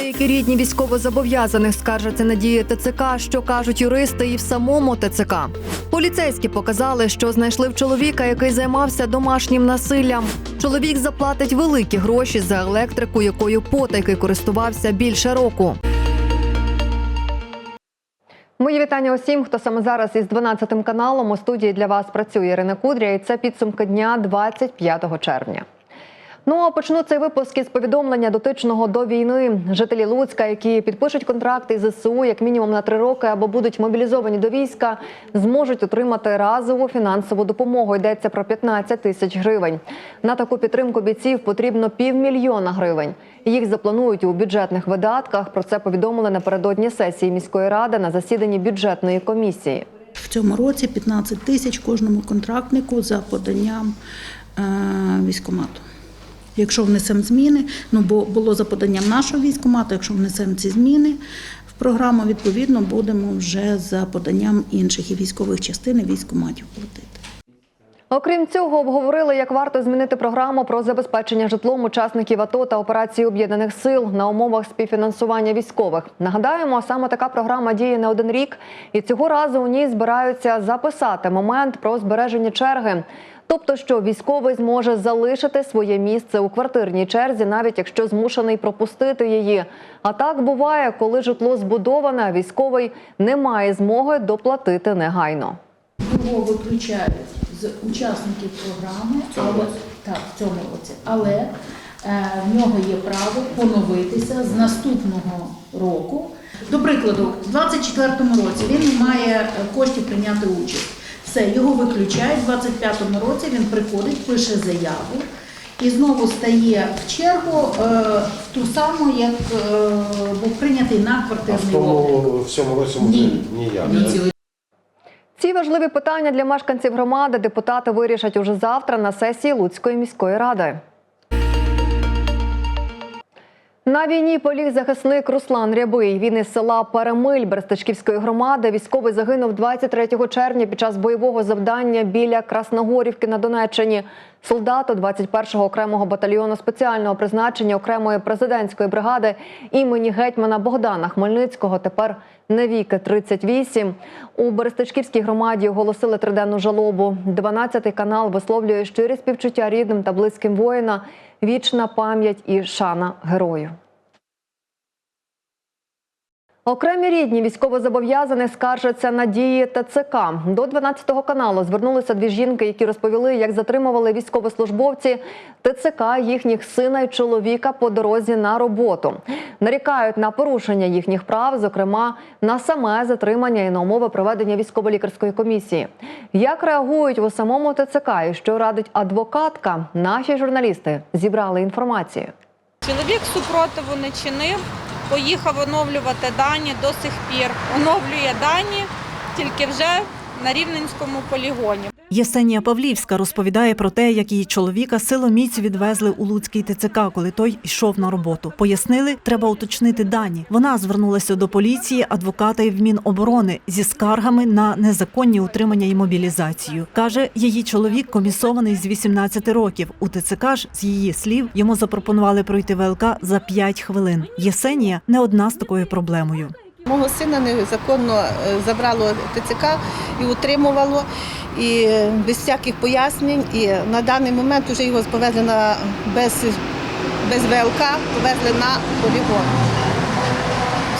Деякі рідні військовозобов'язаних скаржаться на дії ТЦК, що кажуть юристи, і в самому ТЦК. Поліцейські показали, що знайшли в чоловіка, який займався домашнім насиллям. Чоловік заплатить великі гроші за електрику, якою потайки користувався більше року. Мої вітання усім, хто саме зараз із 12 каналом у студії для вас працює Ірина Кудря, і це підсумки дня 25 червня. Ну а почну цей випуск із повідомлення дотичного до війни. Жителі Луцька, які підпишуть контракти із ЗСУ як мінімум на три роки або будуть мобілізовані до війська, зможуть отримати разову фінансову допомогу. Йдеться про 15 тисяч гривень. На таку підтримку бійців потрібно півмільйона гривень. Їх запланують у бюджетних видатках. Про це повідомили напередодні сесії міської ради на засіданні бюджетної комісії. В цьому році 15 тисяч кожному контрактнику за поданням е, військкомату. Якщо внесемо зміни, ну бо було за поданням нашого військкомату, якщо внесемо ці зміни в програму, відповідно будемо вже за поданням інших і військових частин і військкоматів платити. Окрім цього, обговорили, як варто змінити програму про забезпечення житлом учасників АТО та операції об'єднаних сил на умовах співфінансування військових. Нагадаємо, саме така програма діє не один рік, і цього разу у ній збираються записати момент про збереження черги. Тобто, що військовий зможе залишити своє місце у квартирній черзі, навіть якщо змушений пропустити її. А так буває, коли житло збудоване, а військовий не має змоги доплатити негайно. Його виключають з учасників програми, але так, в цьому році. Але е, в нього є право поновитися з наступного року. До прикладу, в 24-му році він не має е, коштів прийняти участь. Все, його виключають. В 25-му році він приходить, пише заяву і знову стає в чергу е, ту саму, як е, був прийнятий на квартирний облік. в цьому році Ні. ніяк. Ні. Ці важливі питання для мешканців громади депутати вирішать уже завтра на сесії Луцької міської ради. На війні поліг захисник Руслан Рябий. Він із села Перемиль Берестичківської громади. Військовий загинув 23 червня під час бойового завдання біля Красногорівки на Донеччині. Солдату 21-го окремого батальйону спеціального призначення окремої президентської бригади імені гетьмана Богдана Хмельницького тепер навіки 38. У Берестичківській громаді оголосили триденну жалобу. 12-й канал висловлює щирі співчуття рідним та близьким воїна. Вічна пам'ять і шана герою. Окремі рідні військовозобов'язаних скаржаться на дії ТЦК. До 12 каналу звернулися дві жінки, які розповіли, як затримували військовослужбовці ТЦК їхніх сина й чоловіка по дорозі на роботу. Нарікають на порушення їхніх прав, зокрема на саме затримання і на умови проведення військово-лікарської комісії. Як реагують у самому ТЦК і що радить адвокатка? Наші журналісти зібрали інформацію. Чоловік супротиву не чинив, поїхав оновлювати дані до сих пір. Оновлює дані тільки вже на Рівненському полігоні. Єсенія Павлівська розповідає про те, як її чоловіка силоміць відвезли у Луцький ТЦК, коли той йшов на роботу. Пояснили, треба уточнити дані. Вона звернулася до поліції, адвоката і в Міноборони зі скаргами на незаконні утримання і мобілізацію. каже, її чоловік комісований з 18 років. У ТЦК ж з її слів йому запропонували пройти ВЛК за 5 хвилин. Єсенія не одна з такою проблемою. Мого сина незаконно е, забрало ТЦК і утримувало, і е, без всяких пояснень. І на даний момент вже його повезли на без, без ВЛК, повезли на полігон.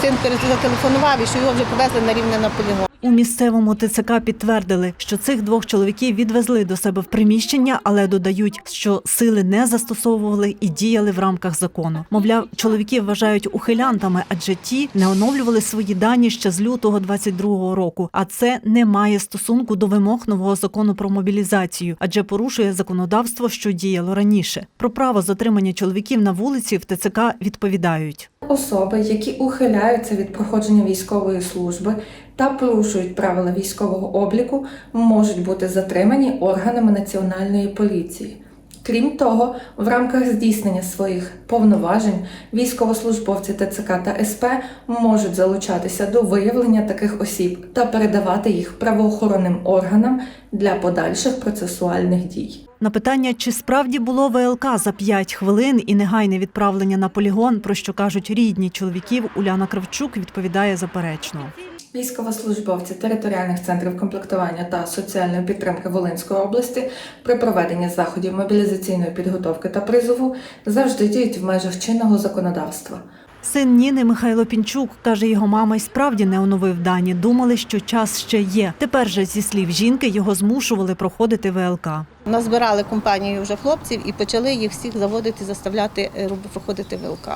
Син зателефонував і що його вже повезли на рівне на полігон. У місцевому ТЦК підтвердили, що цих двох чоловіків відвезли до себе в приміщення, але додають, що сили не застосовували і діяли в рамках закону. Мовляв, чоловіків вважають ухилянтами, адже ті не оновлювали свої дані ще з лютого 22-го року. А це не має стосунку до вимог нового закону про мобілізацію, адже порушує законодавство, що діяло раніше. Про право затримання чоловіків на вулиці в ТЦК відповідають. Особи, які ухиляються від проходження військової служби та порушують правила військового обліку, можуть бути затримані органами національної поліції. Крім того, в рамках здійснення своїх повноважень військовослужбовці ТЦК та СП можуть залучатися до виявлення таких осіб та передавати їх правоохоронним органам для подальших процесуальних дій. На питання, чи справді було ВЛК за 5 хвилин і негайне відправлення на полігон, про що кажуть рідні чоловіків, Уляна Кравчук відповідає заперечно. Військовослужбовці територіальних центрів комплектування та соціальної підтримки Волинської області при проведенні заходів мобілізаційної підготовки та призову завжди діють в межах чинного законодавства. Син Ніни Михайло Пінчук каже, його мама й справді не оновив дані. Думали, що час ще є. Тепер же, зі слів жінки, його змушували проходити ВЛК. Назбирали компанію вже хлопців і почали їх всіх заводити, заставляти е, проходити ВЛК.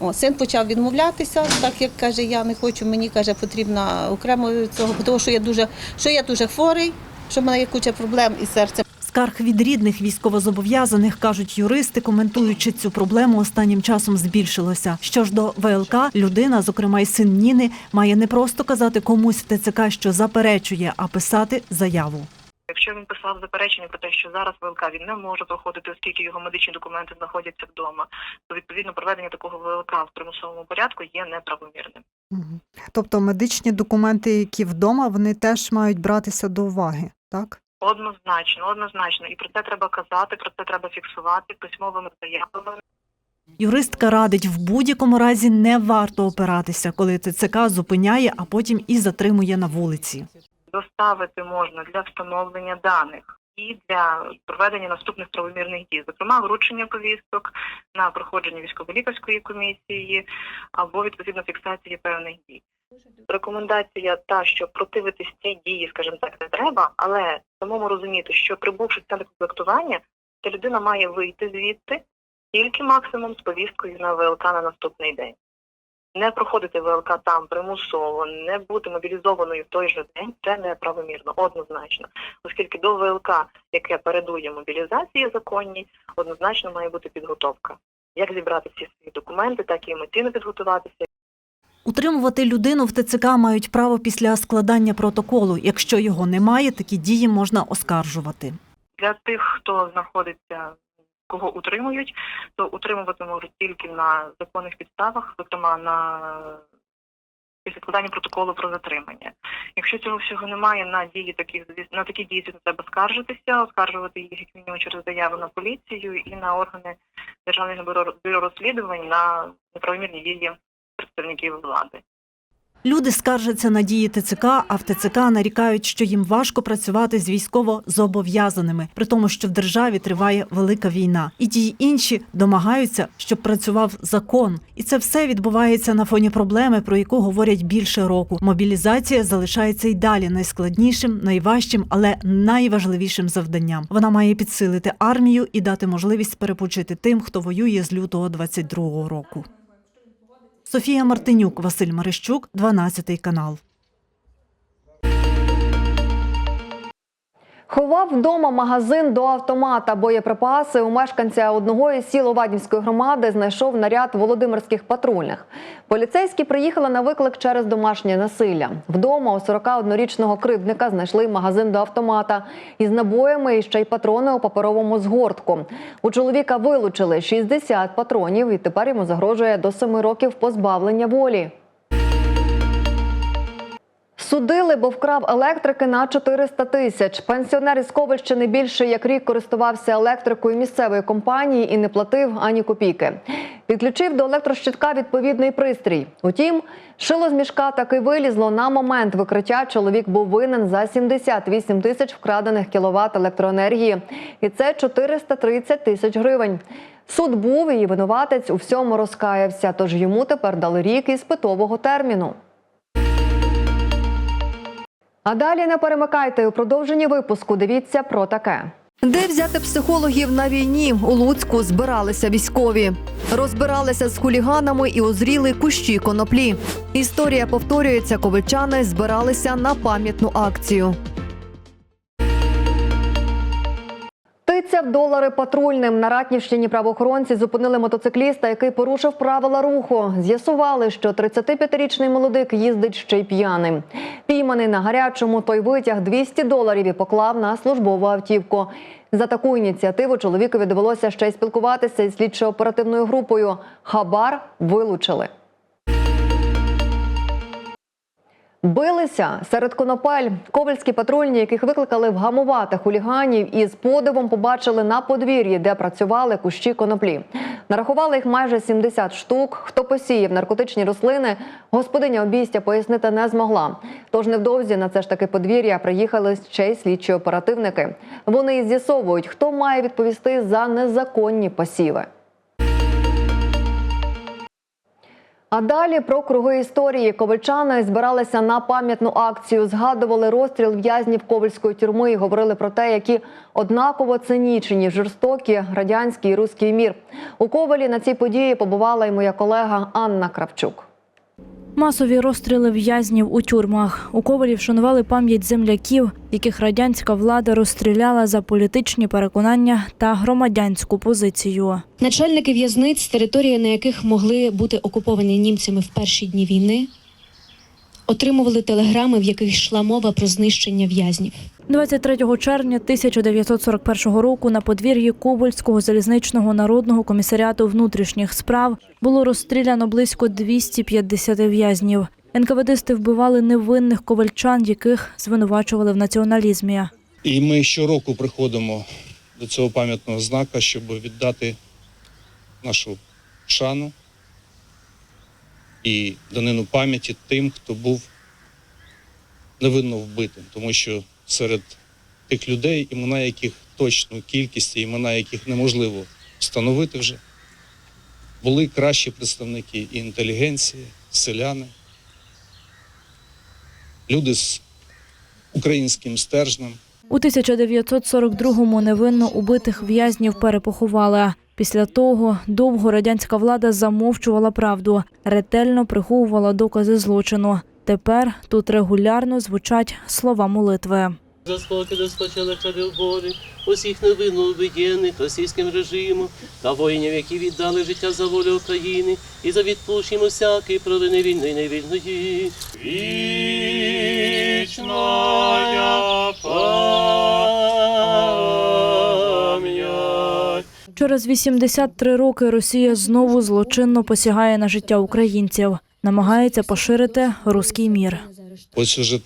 О, син почав відмовлятися, так як каже, я не хочу, мені каже, потрібно окремо цього, тому що я дуже, що я дуже хворий, що в мене є куча проблем із серцем. Скарг від рідних військовозобов'язаних, кажуть юристи, коментуючи цю проблему, останнім часом збільшилося. Що ж до ВЛК, людина, зокрема й син Ніни, має не просто казати комусь в ТЦК, що заперечує, а писати заяву. Якщо він писав заперечення про те, що зараз ВЛК він не може проходити, оскільки його медичні документи знаходяться вдома, то відповідно проведення такого ВЛК в примусовому порядку є неправомірним. Тобто медичні документи, які вдома, вони теж мають братися до уваги, так? Однозначно, однозначно, і про це треба казати, про це треба фіксувати письмовими заявами. Юристка радить в будь-якому разі не варто опиратися, коли ТЦК зупиняє, а потім і затримує на вулиці. Доставити можна для встановлення даних і для проведення наступних правомірних дій, зокрема вручення повісток на проходження військово-лікарської комісії або відповідно фіксації певних дій. Рекомендація та, що противитись цій дії, скажімо так, не треба, але самому розуміти, що прибувши в центр комплектування, ця людина має вийти звідти тільки максимум з повісткою на ВЛК на наступний день. Не проходити ВЛК там примусово, не бути мобілізованою в той же день це неправомірно, однозначно. Оскільки до ВЛК, яке передує мобілізації законній, однозначно має бути підготовка. Як зібрати всі свої документи, так і емоційно підготуватися, Утримувати людину в ТЦК мають право після складання протоколу. Якщо його немає, такі дії можна оскаржувати. Для тих, хто знаходиться, кого утримують, то утримувати можуть тільки на законних підставах, зокрема на після складання протоколу про затримання. Якщо цього всього немає, на дії такі на такі дії звісно, треба скаржитися, оскаржувати їх як мінімум через заяву на поліцію і на органи державного бюро розслідувань на неправомірні дії представників влади. Люди скаржаться на дії ТЦК, а в ТЦК нарікають, що їм важко працювати з військово зобов'язаними, при тому, що в державі триває велика війна. І ті інші домагаються, щоб працював закон. І це все відбувається на фоні проблеми, про яку говорять більше року. Мобілізація залишається й далі найскладнішим, найважчим, але найважливішим завданням. Вона має підсилити армію і дати можливість перепочити тим, хто воює з лютого 22-го року. Софія Мартинюк, Василь Марищук, 12 канал. Ховав вдома магазин до автомата боєприпаси. У мешканця одного із сіл Овадівської громади знайшов наряд володимирських патрульних. Поліцейські приїхали на виклик через домашнє насилля. Вдома у 41-річного кривдника знайшли магазин до автомата із набоями і ще й патрони у паперовому згортку. У чоловіка вилучили 60 патронів, і тепер йому загрожує до 7 років позбавлення волі. Судили, бо вкрав електрики на 400 тисяч. Пенсіонер із Ковальщини більше як рік користувався електрикою місцевої компанії і не платив ані копійки. Підключив до електрощитка відповідний пристрій. Утім, шило з мішка таки вилізло. На момент викриття чоловік був винен за 78 тисяч вкрадених кіловат електроенергії. І це 430 тисяч гривень. Суд був і винуватець у всьому розкаявся, тож йому тепер дали рік із питового терміну. А далі не перемикайте у продовженні випуску. Дивіться про таке. Де взяти психологів на війні? У Луцьку збиралися військові, розбиралися з хуліганами і озріли кущі коноплі. Історія повторюється. ковичани збиралися на пам'ятну акцію. Тицяв долари патрульним на Ратнівщині правоохоронці зупинили мотоцикліста, який порушив правила руху. З'ясували, що 35-річний молодик їздить ще й п'яним. Пійманий на гарячому, той витяг 200 доларів і поклав на службову автівку. За таку ініціативу чоловікові довелося ще й спілкуватися із слідчо-оперативною групою. Хабар вилучили. Билися серед конопель. Ковальські патрульні, яких викликали вгамувати хуліганів, і з подивом побачили на подвір'ї, де працювали кущі коноплі. Нарахували їх майже 70 штук. Хто посіяв наркотичні рослини, господиня обійстя пояснити не змогла. Тож невдовзі на це ж таки подвір'я приїхали ще й слідчі оперативники. Вони з'ясовують, хто має відповісти за незаконні посіви. А далі про круги історії. Ковальчани збиралися на пам'ятну акцію, згадували розстріл в'язнів ковальської тюрми і говорили про те, які однаково цинічні, жорстокі радянський і руський мір. У Ковалі на цій події побувала і моя колега Анна Кравчук. Масові розстріли в'язнів у тюрмах. У Ковалі вшанували пам'ять земляків, яких радянська влада розстріляла за політичні переконання та громадянську позицію. Начальники в'язниць, території на яких могли бути окуповані німцями в перші дні війни, отримували телеграми, в яких йшла мова про знищення в'язнів. 23 червня 1941 року на подвір'ї Ковальського залізничного народного комісаріату внутрішніх справ було розстріляно близько 250 в'язнів. НКВДсти вбивали невинних ковальчан, яких звинувачували в націоналізмі. І ми щороку приходимо до цього пам'ятного знака, щоб віддати нашу шану і данину пам'яті тим, хто був невинно вбитим, тому що серед тих людей, імена яких точну кількість, імена яких неможливо встановити вже, були кращі представники і інтелігенції, селяни, люди з українським стержнем. У 1942-му невинно убитих в'язнів перепоховали. Після того довго радянська влада замовчувала правду, ретельно приховувала докази злочину. Тепер тут регулярно звучать слова молитви. За спокій розпочалих любові, усіх невинно обидєнних російським режимом та воїнів, які віддали життя за волю України і за відпущення усякої провини війни невільної. Вічна пам'ять. Через 83 роки Росія знову злочинно посягає на життя українців, намагається поширити руський мір. Ось уже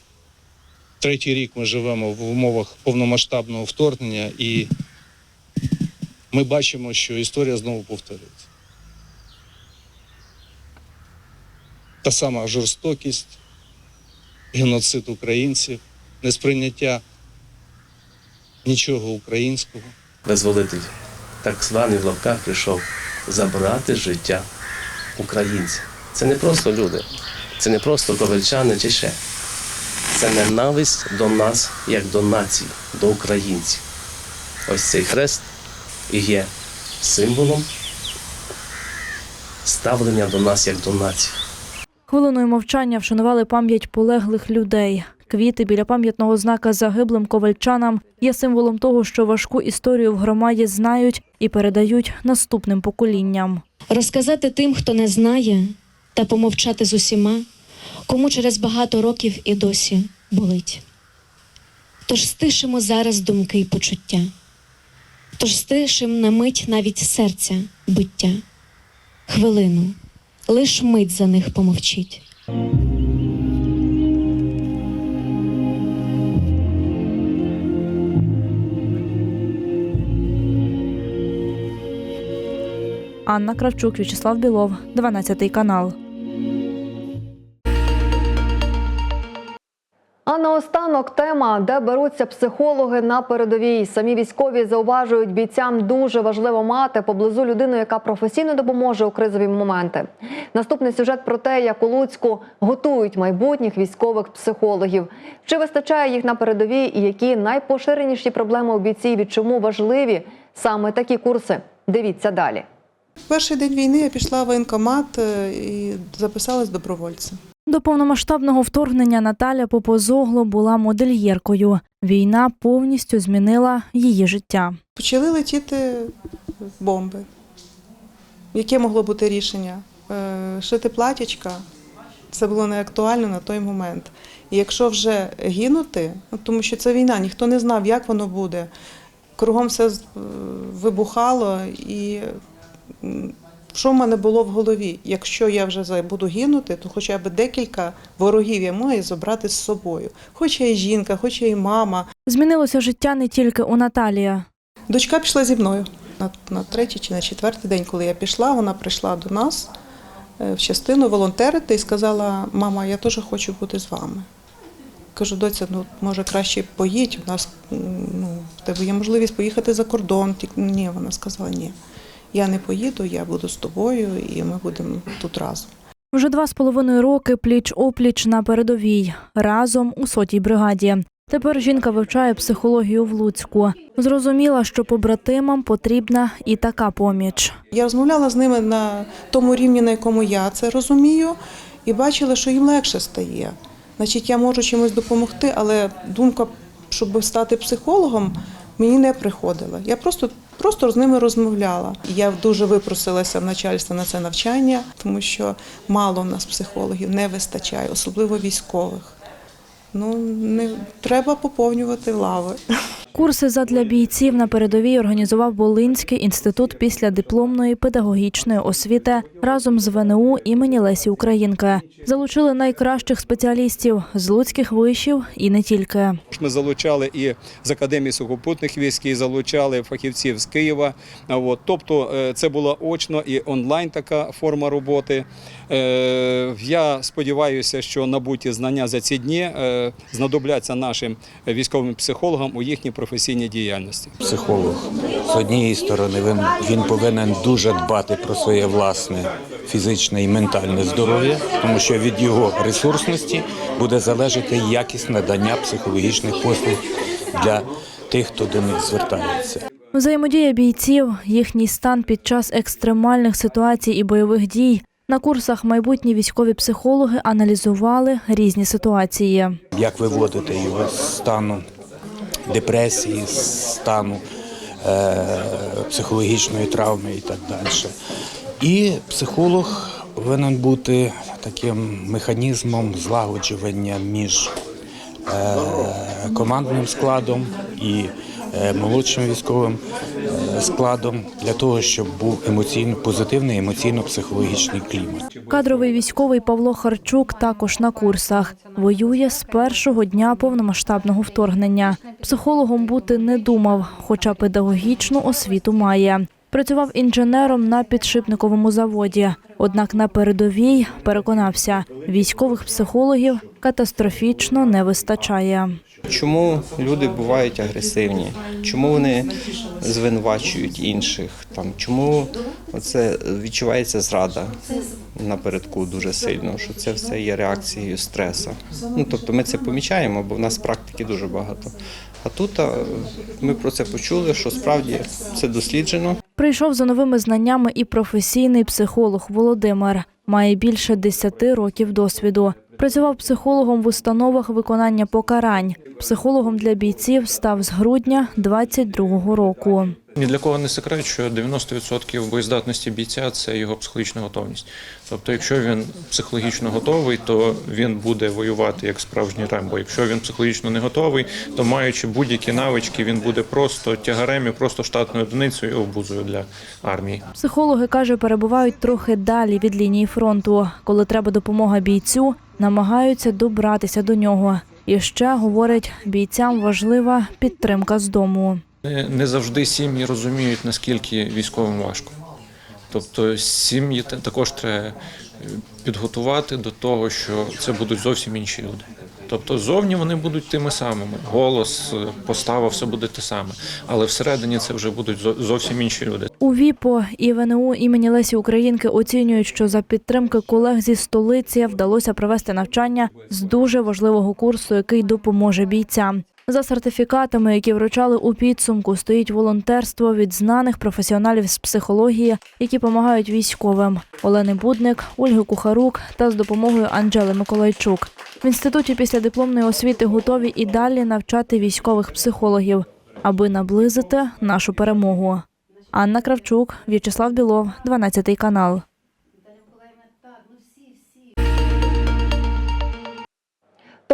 третій рік ми живемо в умовах повномасштабного вторгнення, і ми бачимо, що історія знову повторюється. Та сама жорстокість, геноцид українців, несприйняття нічого українського. Визволитель, так званий в лавках, прийшов забрати життя українців. Це не просто люди, це не просто ковальчани чи ще. Це ненависть до нас, як до нації, до українців. Ось цей хрест є символом ставлення до нас як до нації. Хвилиною мовчання вшанували пам'ять полеглих людей. Квіти біля пам'ятного знака загиблим ковальчанам є символом того, що важку історію в громаді знають і передають наступним поколінням. Розказати тим, хто не знає, та помовчати з усіма, кому через багато років і досі болить. Тож стишимо зараз думки й почуття, тож стишим на мить навіть серця биття, хвилину, лиш мить за них помовчіть. Анна Кравчук, В'ячеслав Білов, 12 канал. А наостанок тема, де беруться психологи на передовій. Самі військові зауважують бійцям дуже важливо мати поблизу людину, яка професійно допоможе у кризові моменти. Наступний сюжет про те, як у Луцьку готують майбутніх військових психологів. Чи вистачає їх на передовій і які найпоширеніші проблеми у бійців і чому важливі саме такі курси? Дивіться далі. Перший день війни я пішла в воєнкомат е, і записалась добровольцем. До повномасштабного вторгнення Наталя Попозогло була модельєркою. Війна повністю змінила її життя. Почали летіти бомби. Яке могло бути рішення? Е, Шити платічка це було не актуально на той момент. І якщо вже гинути, ну, тому що це війна, ніхто не знав, як воно буде. Кругом все е, вибухало і Що в мене було в голові? Якщо я вже буду гинути, то хоча б декілька ворогів я маю забрати з собою. Хоч я і жінка, хоч я і мама. Змінилося життя не тільки у Наталії. Дочка пішла зі мною на, на третій чи на четвертий день, коли я пішла, вона прийшла до нас е, в частину волонтерити і сказала: мама, я теж хочу бути з вами. Кажу, доця, ну може краще поїдь. У нас ну, в тебе є можливість поїхати за кордон. Ні, вона сказала, ні. Я не поїду, я буду з тобою, і ми будемо тут разом. Вже два з половиною роки пліч-опліч на передовій разом у сотій бригаді. Тепер жінка вивчає психологію в Луцьку. Зрозуміла, що побратимам потрібна і така поміч. Я розмовляла з ними на тому рівні, на якому я це розумію, і бачила, що їм легше стає. Значить, я можу чимось допомогти, але думка, щоб стати психологом, мені не приходила. Я просто, просто з ними розмовляла. Я дуже випросилася в начальство на це навчання, тому що мало в нас психологів не вистачає, особливо військових. Ну, не треба поповнювати лави. Курси задля бійців на передовій організував Волинський інститут після дипломної педагогічної освіти разом з ВНУ імені Лесі Українки. Залучили найкращих спеціалістів з луцьких вишів і не тільки. Ми залучали і з Академії сухопутних військ, і залучали фахівців з Києва. А От, тобто е, це була очно і онлайн така форма роботи. Е, Я сподіваюся, що набуті знання за ці дні е, знадобляться нашим військовим психологам у їхній професійній діяльності. Психолог з однієї сторони він, він повинен дуже дбати про своє власне фізичне і ментальне здоров'я, тому що від його ресурсності буде залежати якість надання психологічних послуг для тих, хто до них звертається. Взаємодія бійців, їхній стан під час екстремальних ситуацій і бойових дій. На курсах майбутні військові психологи аналізували різні ситуації. Як виводити його з стану депресії, з стану е, психологічної травми і так далі. І психолог повинен бути таким механізмом злагоджування між е, командним складом і е, молодшим військовим складом для того, щоб був емоційно позитивний емоційно-психологічний клімат. Кадровий військовий Павло Харчук також на курсах. Воює з першого дня повномасштабного вторгнення. Психологом бути не думав, хоча педагогічну освіту має. Працював інженером на підшипниковому заводі. Однак на передовій переконався, військових психологів катастрофічно не вистачає. Чому люди бувають агресивні? Чому вони звинувачують інших? Там чому це відчувається зрада напередку дуже сильно? Що це все є реакцією стресу? Ну тобто ми це помічаємо, бо в нас практики дуже багато. А тут а, ми про це почули, що справді це досліджено. Прийшов за новими знаннями і професійний психолог Володимир. Має більше 10 років досвіду. Працював психологом в установах виконання покарань. Психологом для бійців став з грудня 22-го року. Ні для кого не секрет, що 90% боєздатності бійця це його психологічна готовність. Тобто, якщо він психологічно готовий, то він буде воювати як справжній рембо. Якщо він психологічно не готовий, то маючи будь-які навички, він буде просто тягарем і просто штатною одиницею і обузою для армії. Психологи каже, перебувають трохи далі від лінії фронту. Коли треба допомога бійцю, намагаються добратися до нього. І ще говорить, бійцям важлива підтримка з дому. Не не завжди сім'ї розуміють, наскільки військовим важко. Тобто сім'ї також треба е, підготувати до того, що це будуть зовсім інші люди. Тобто зовні вони будуть тими самими. Голос, е, постава, все буде те саме. Але всередині це вже будуть зовсім інші люди. У ВІПО і ВНУ імені Лесі Українки оцінюють, що за підтримки колег зі столиці вдалося провести навчання з дуже важливого курсу, який допоможе бійцям. За сертифікатами, які вручали у підсумку, стоїть волонтерство від знаних професіоналів з психології, які допомагають військовим Олени Будник, Ольги Кухарук та з допомогою Анджели Миколайчук. В інституті після дипломної освіти готові і далі навчати військових психологів, аби наблизити нашу перемогу. Анна Кравчук, В'ячеслав Білов, 12 канал.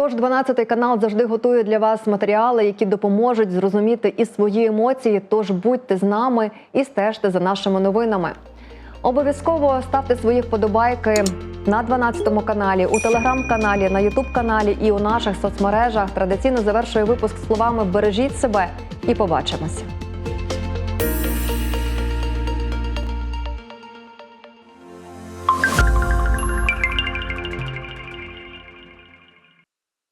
Тож 12 канал завжди готує для вас матеріали, які допоможуть зрозуміти і свої емоції. Тож будьте з нами і стежте за нашими новинами. Обов'язково ставте свої вподобайки на 12 каналі, у телеграм-каналі, на ютуб каналі і у наших соцмережах. Традиційно завершую випуск словами Бережіть себе і побачимося.